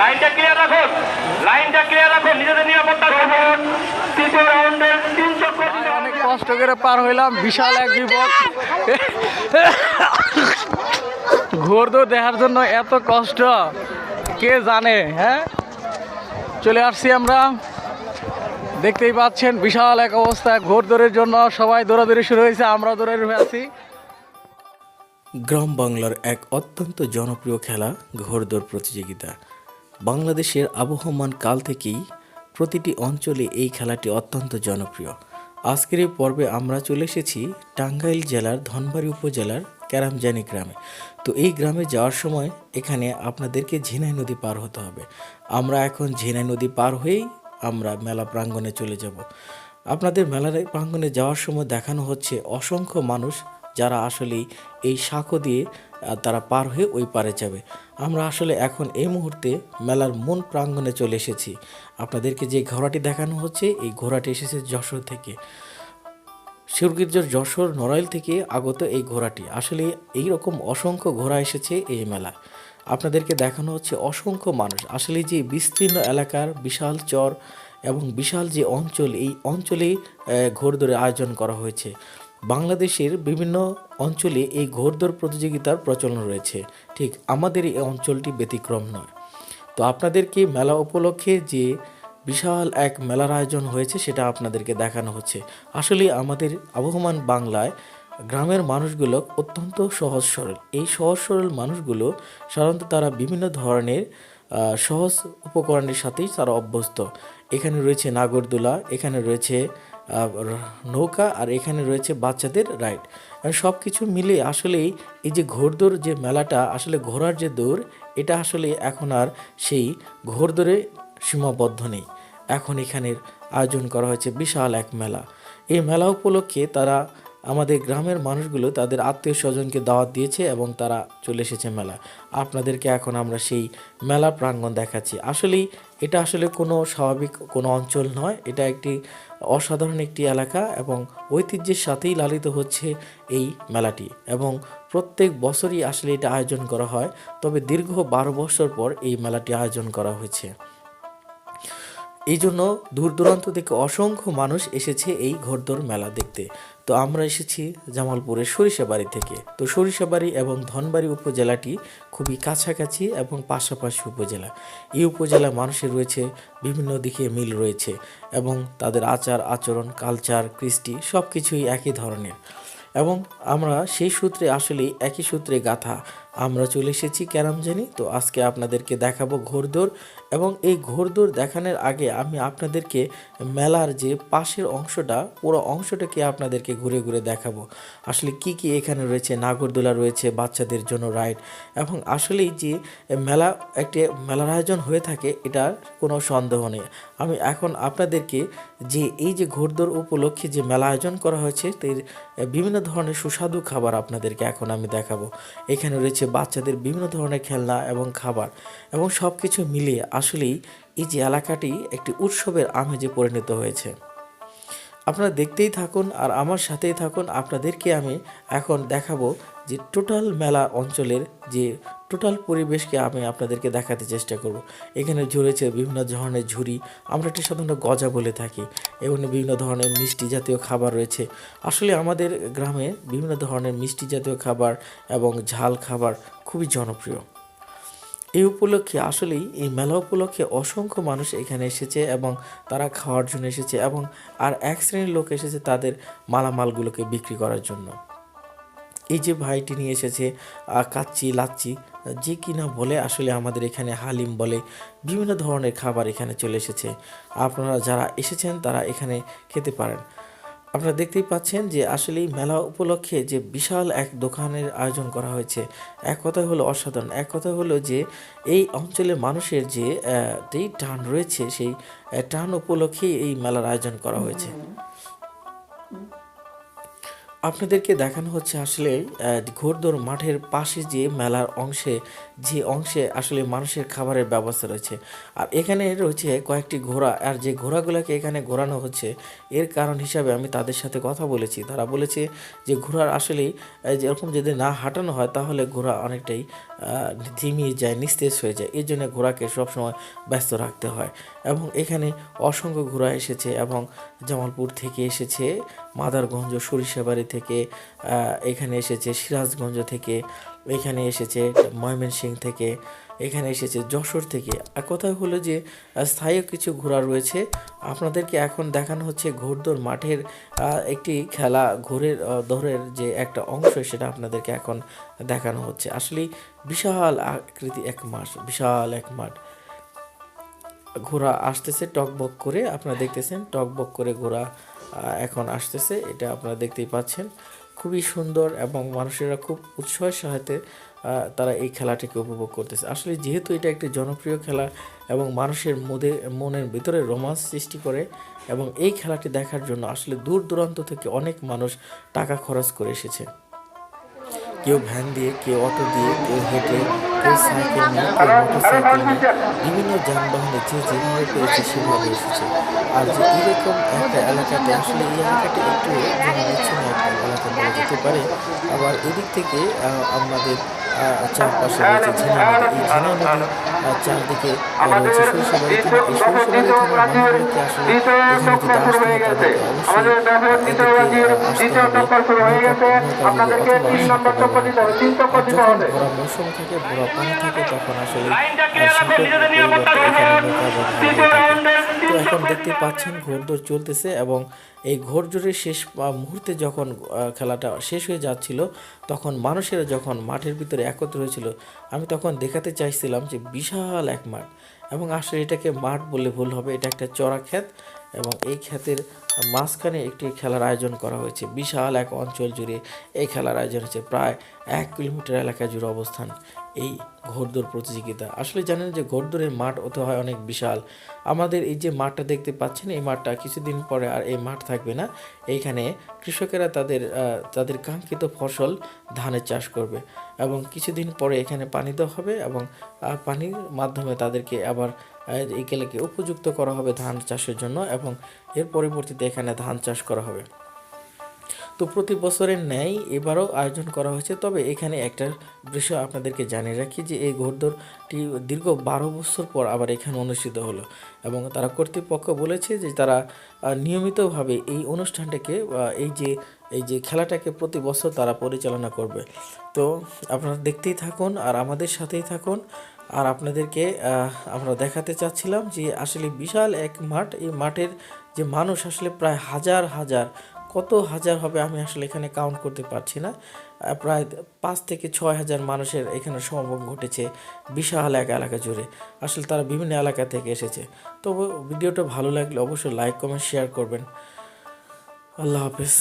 লাইনটা ক্লিয়ার রাখুন। লাইনটা ক্লিয়ার রাখুন নিজেদের নিরাপত্তা রাখুন। তৃতীয় রাউন্ডের তিন চক্কর অনেক কষ্ট করে পার হইলাম বিশাল এক বিপদ। ঘোরদৌড় দেখার জন্য এত কষ্ট কে জানে হ্যাঁ? চলে আসছি আমরা। দেখতেই পাচ্ছেন বিশাল এক অবস্থা। ঘোর দৌড়ের জন্য সবাই দৌড়াদৌড়ি শুরু হয়েছে আমরা হয়ে আছি। গ্রাম বাংলার এক অত্যন্ত জনপ্রিয় খেলা ঘোড়দৌড় প্রতিযোগিতা। বাংলাদেশের আবহমান কাল থেকেই প্রতিটি অঞ্চলে এই খেলাটি অত্যন্ত জনপ্রিয়। আজকের এই পর্বে আমরা চলে এসেছি টাঙ্গাইল জেলার ধনবাড়ি উপজেলার ক্যারামজানি গ্রামে। তো এই গ্রামে যাওয়ার সময় এখানে আপনাদেরকে ঝিনাই নদী পার হতে হবে। আমরা এখন ঝিনাই নদী পার হয়েই আমরা মেলা প্রাঙ্গণে চলে যাব। আপনাদের মেলার প্রাঙ্গণে যাওয়ার সময় দেখানো হচ্ছে অসংখ্য মানুষ যারা আসলে এই সাঁকো দিয়ে তারা পার হয়ে ওই পারে যাবে। আমরা আসলে এখন এই মুহূর্তে মেলার মূল প্রাঙ্গণে চলে এসেছি। আপনাদেরকে যে ঘোড়াটি দেখানো হচ্ছে এই ঘোড়াটি এসেছে যশোর থেকে। শিরগির্জর যশোর নড়াইল থেকে আগত এই ঘোড়াটি। আসলে এই রকম অসংখ্য ঘোড়া এসেছে এই মেলায়। আপনাদেরকে দেখানো হচ্ছে অসংখ্য মানুষ। আসলে যে বিস্তীর্ণ এলাকার বিশাল চর এবং বিশাল যে অঞ্চল এই অঞ্চলেই আহ, ঘোড়দৌড়ের আয়োজন করা হয়েছে। বাংলাদেশের বিভিন্ন অঞ্চলে এই ঘোড়দৌড় প্রতিযোগিতার প্রচলন রয়েছে। ঠিক আমাদের এই অঞ্চলটি ব্যতিক্রম নয়। তো আপনাদেরকে মেলা উপলক্ষে যে বিশাল এক মেলার আয়োজন হয়েছে, সেটা আপনাদেরকে দেখানো হচ্ছে। আসলে আমাদের আবহমান বাংলায় গ্রামের মানুষগুলো অত্যন্ত সহজ সরল। এই সহজ সরল মানুষগুলো সাধারণত তারা বিভিন্ন ধরনের সহজ উপকরণের সাথেই তারা অভ্যস্ত। এখানে রয়েছে নাগরদোলা, এখানে রয়েছে নৌকা আর এখানে রয়েছে বাচ্চাদের রাইড। সব কিছু মিলে আসলেই এই যে ঘোড়দৌড় যে মেলাটা, আসলে ঘোরার যে দৌড়, এটা আসলে এখন আর সেই ঘোড়দৌড়ে সীমাবদ্ধ নেই। এখন এখানের আয়োজন করা হয়েছে বিশাল এক মেলা। এই মেলা উপলক্ষে তারা আমাদের গ্রামের মানুষগুলো, তাদের আত্মীয় স্বজনকে দাওয়াত দিয়েছে এবং তারা চলে এসেছে মেলা আপনাদেরকে এখন আমরা সেই মেলা প্রাঙ্গণ দেখাচ্ছি। আসলেই এটা আসলে কোনো স্বাভাবিক কোনো অঞ্চল নয়। এটা একটি অসাধারণ একটি এলাকা এবং ঐতিহ্যের সাথেই লালিত হচ্ছে এই মেলাটি এবং প্রত্যেক বছরই আসলে এটা আয়োজন করা হয়। তবে দীর্ঘ বারো বছর পর এই মেলাটি আয়োজন করা হয়েছে। এই জন্য দূর দূরান্ত থেকে অসংখ্য মানুষ এসেছে এই ঘোড়দৌড় মেলা দেখতে। তো আমরা এসেছি জামালপুরের সরিষাবাড়ি থেকে। তো সরিষাবাড়ি এবং ধনবাড়ি উপজেলাটি খুবই কাছাকাছি এবং পাশাপাশি উপজেলা। এই উপজেলা মানুষের রয়েছে বিভিন্ন দিকে মিল রয়েছে এবং তাদের আচার, আচরণ কালচার কৃষ্টি সব কিছুই একই ধরনের। এবং আমরা সেই সূত্রে আসলে একই সূত্রে গাথা আমরা চলে এসেছি ক্যারাম জানি তো আজকে আপনাদেরকে দেখাবো ঘোড়দৌড় এবং এই ঘোড়দৌড় দেখানোর আগে আমি আপনাদেরকে মেলার যে পাশের অংশটা, পুরো অংশটাকে আপনাদেরকে ঘুরে ঘুরে দেখাবো। আসলে কি কি এখানে রয়েছে, নাগরদোলা রয়েছে, বাচ্চাদের জন্য রাইড এবং আসলেই যে মেলা, একটি মেলার আয়োজন হয়ে থাকে, এটার কোনো সন্দেহ নেই। আমি এখন আপনাদেরকে যে এই যে ঘোড়দৌড় উপলক্ষে যে মেলা আয়োজন করা হয়েছে, এর বিভিন্ন ধরনের সুস্বাদু খাবার আপনাদেরকে এখন আমি দেখাবো। এখানে রয়েছে বাচ্চাদের বিভিন্ন ধরনের খেলনা এবং খাবার এবং সব কিছু মিলিয়ে আসলেই এই যে এলাকাটি একটি উৎসবের আমেজে পরিণত হয়েছে। আপনারা দেখতেই থাকুন আর আমার সাথেই থাকুন। আপনাদেরকে আমি এখন দেখাবো যে টোটাল মেলা অঞ্চলের যে টোটাল পরিবেশকে আমি আপনাদেরকে দেখাতে চেষ্টা করব। এখানে ঝরেছে বিভিন্ন ধরনের ঝুড়ি, আমরা এটি সাধারণত গজা বলে থাকি, এবং বিভিন্ন ধরনের মিষ্টি জাতীয় খাবার রয়েছে। আসলে আমাদের গ্রামে বিভিন্ন ধরনের মিষ্টি জাতীয় খাবার এবং ঝাল খাবার খুবই জনপ্রিয়। এই উপলক্ষে, আসলেই এই মেলা উপলক্ষে অসংখ্য মানুষ এখানে এসেছে এবং তারা খাওয়ার জন্য এসেছে এবং আর এক শ্রেণির লোক এসেছে তাদের মালামালগুলোকে বিক্রি করার জন্য। এই যে ভাইটি নিয়ে এসেছে কাচ্চি, লাচ্চি, যে কিনা বলে আসলে আমাদের এখানে হালিম বলে, বিভিন্ন ধরনের খাবার এখানে চলে এসেছে। আপনারা যারা এসেছেন তারা এখানে খেতে পারেন। আপনারা দেখতেই পাচ্ছেন যে আসলে মেলা উপলক্ষে যে বিশাল এক দোকানের আয়োজন করা হয়েছে। এক কথায় হলো অসাধারণ, এক কথা হলো যে এই অঞ্চলের মানুষের যে টান রয়েছে, সেই টান উপলক্ষেই এই মেলার আয়োজন করা হয়েছে। আপনাদেরকে দেখানো হচ্ছে আসলে ঘোরদোর মাঠের পাশে যে মেলার অংশে যে অংশে আসলে মানুষের খাবারের ব্যবস্থা রয়েছে। আর এখানে রয়েছে কয়েকটি ঘোড়া আর যে ঘোড়াগুলোকে এখানে ঘোরানো হচ্ছে এর কারণ হিসাবে আমি তাদের সাথে কথা বলেছি। তারা বলেছে যে ঘোড়ার আসলেই আহ, যেরকম যদি না হাঁটানো হয় তাহলে ঘোড়া অনেকটাই ঝিমিয়ে যায় নিস্তেজ হয়ে যায়। এর জন্য ঘোড়াকে সবসময় ব্যস্ত রাখতে হয়। এবং এখানে অসংখ্য ঘোড়া এসেছে এবং জামালপুর থেকে এসেছে। মাদারগঞ্জ সরিষাবাড়ি থেকে এখানে এসেছে সিরাজগঞ্জ থেকে, এখানে এসেছে ময়মনসিং থেকে, এখানে এসেছে যশোর থেকে। আর কথা হলো যে স্থায়ী কিছু ঘোড়া রয়েছে। আপনাদেরকে এখন দেখানো হচ্ছে ঘোড়দৌড় মাঠের একটি খেলা ঘোরের দৌড়ের যে একটা অংশ সেটা আপনাদেরকে এখন দেখানো হচ্ছে। আসলে বিশাল আকৃতি এক মাঠ, বিশাল এক মাঠ। ঘোড়া আসতেছে টকবক করে, আপনারা দেখতেছেন টকবক করে ঘোড়া এখন আসতেছে। এটা আপনারা দেখতেই পাচ্ছেন। খুবই সুন্দর এবং মানুষেরা খুব উৎসাহের সাথে তারা এই খেলাটিকে উপভোগ করতেছে। আসলে যেহেতু এটা একটি জনপ্রিয় খেলা এবং মানুষের মধ্যে মনের ভিতরে রোমাঞ্চ সৃষ্টি করে এবং এই খেলাটি দেখার জন্য আসলে দূর দূরান্ত থেকে অনেক মানুষ টাকা খরচ করে এসেছে। কেউ ভ্যান দিয়ে, কেউ অটো দিয়ে, কেউ হেঁটে, কেউ সাইকেল নিয়ে, কেউ মোটর সাইকেল নিয়ে বিভিন্ন যানবাহনে যে যেভাবে পেয়েছে সেভাবে এসেছে। আর যে এরকম একটা এলাকাতে, আসলে এই এলাকাটি একটু জনবিচ্ছিন্ন একটা এলাকা বলা যেতে পারে, আবার এদিক থেকে আমাদের চারপাশে রয়েছে ঝিনা নদী এই ঝিনা নদী আহ, চারদিকে আহ, রয়েছে সরিষাবাড়ি থানা এই সরিষাবাড়ি থানার মানুষগুলোকে আসলে এখানে যদি আসতে হয় তাদেরকে অবশ্যই এদিকে আসতে হবে। নৌকা নৌকা যোগে অথবা সাঁকো ব্যবহার করে। আর যখন ভরা মৌসুম থাকে ভরা পানি থাকে তখন আসলে তো এখন দেখতে পাচ্ছেন ঘোড়দৌড় চলতেছে এবং এই ঘোড়জোরের শেষ মুহূর্তে যখন খেলাটা শেষ হয়ে যাচ্ছিল তখন মানুষেরা যখন মাঠের ভিতরে একত্র হয়েছিল। আমি তখন দেখাতে চাইছিলাম যে বিশাল এক মাঠ এবং আসলে এটাকে মাঠ বলে ভুল হবে। এটা একটা চড়া ক্ষেত এবং এই ক্ষেতের মাঝখানে একটি খেলার আয়োজন করা হয়েছে। বিশাল এক অঞ্চল জুড়ে এই খেলার আয়োজন হয়েছে প্রায় এক কিলোমিটার এলাকা জুড়ে অবস্থান এই ঘোড়দৌড় প্রতিযোগিতা। আসলে জানেন যে ঘোড়দৌড়ের মাঠ হতে হয় অনেক বিশাল। আমাদের এই যে মাঠটা দেখতে পাচ্ছেন, এই মাঠটা কিছুদিন পরে আর এই মাঠ থাকবে না। এইখানে কৃষকেরা তাদের তাদের কাঙ্ক্ষিত ফসল ধানের চাষ করবে এবং কিছুদিন পরে এখানে পানি দেওয়া হবে এবং পানির মাধ্যমে তাদেরকে আবার এই কেলেকে উপযুক্ত করা হবে ধান চাষের জন্য এবং এর পরবর্তীতে এখানে ধান চাষ করা হবে। তো প্রতি বছরের ন্যায় এবারও আয়োজন করা হয়েছে। তবে এখানে একটা বিষয় আপনাদেরকে জানিয়ে রাখি যে এই ঘোড়দৌড়টি দীর্ঘ বারো বছর পর আবার এখানে অনুষ্ঠিত হলো এবং তারা কর্তৃপক্ষ বলেছে যে তারা নিয়মিতভাবে এই অনুষ্ঠানটাকে এই যে এই যে খেলাটাকে প্রতি বছর তারা পরিচালনা করবে। তো আপনারা দেখতেই থাকুন আর আমাদের সাথেই থাকুন। আর আপনাদেরকে আমরা দেখাতে চাচ্ছিলাম যে আসলে বিশাল এক মাঠ। এই মাঠের যে মানুষ আসলে প্রায় হাজার হাজার, কত হাজার হবে আমি আসলে এখানে কাউন্ট করতে পারছি না। প্রায় পাঁচ থেকে ছয় হাজার মানুষের এখানে সমাগম ঘটেছে বিশাল এক এলাকা জুড়ে। আসলে তারা বিভিন্ন এলাকা থেকে এসেছে। তবু ভিডিওটা ভালো লাগলে অবশ্যই লাইক কমেন্ট শেয়ার করবেন। আল্লাহ হাফিজ।